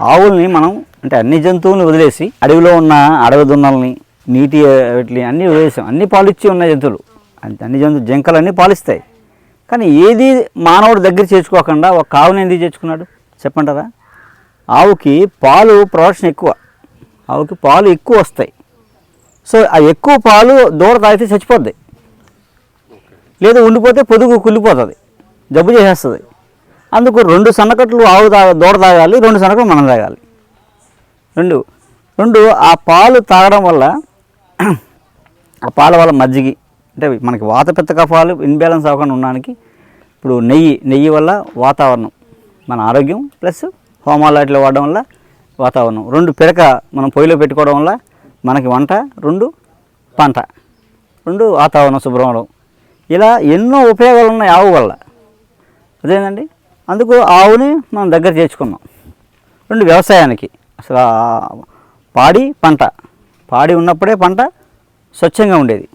ఆవుల్ని మనం అంటే అన్ని జంతువుల్ని వదిలేసి అడవిలో ఉన్న అడవి దున్నల్ని నీటి వీటిని అన్నీ వదిలేసాం. అన్ని పాలిచ్చి ఉన్న జంతువులు. అంటే అన్ని జంతువులు జంకలన్నీ పాలిస్తాయి. కానీ ఏది మానవుడు దగ్గర చేర్చుకోకుండా ఒక ఆవుని ఎందుకు చేర్చుకున్నాడు? చెప్పంటారా? ఆవుకి పాలు ప్రొడక్షన్ ఎక్కువ. ఆవుకి పాలు ఎక్కువ వస్తాయి. సో ఆ ఎక్కువ పాలు దూడ తాగితే చచ్చిపోద్ది. లేదు ఉండిపోతే పొదుగు కుళ్ళిపోతుంది. జబ్బు చేసేస్తుంది. అందుకు రెండు సన్నకట్లు ఆవు తాగ దూడ తాగాలి రెండు సన్నకట్లు మనం తాగాలి. రెండు. రెండు ఆ పాలు తాగడం వల్ల ఆ పాల వల్ల మజ్జిగి అంటే మనకి వాత పిత్త కఫాలు ఇన్బ్యాలెన్స్ అవ్వకుండా ఉండడానికి ఇప్పుడు నెయ్యి నెయ్యి వల్ల వాతావరణం మన ఆరోగ్యం ప్లస్ హోమాలు అట్లా వాడడం వల్ల వాతావరణం. రెండు పిడక మనం పొయ్యిలో పెట్టుకోవడం వల్ల మనకి వంట రెండు పంట రెండు వాతావరణం శుభ్రం అవడం ఇలా ఎన్నో ఉపయోగాలు ఉన్నాయి ఆవు వల్ల. అదేనండి అందుకు ఆవుని మనం దగ్గర చేర్చుకున్నాం. రెండు వ్యవసాయానికి. అసలు పాడి పంట. పాడి ఉన్నప్పుడే పంట స్వచ్ఛంగా ఉండేది.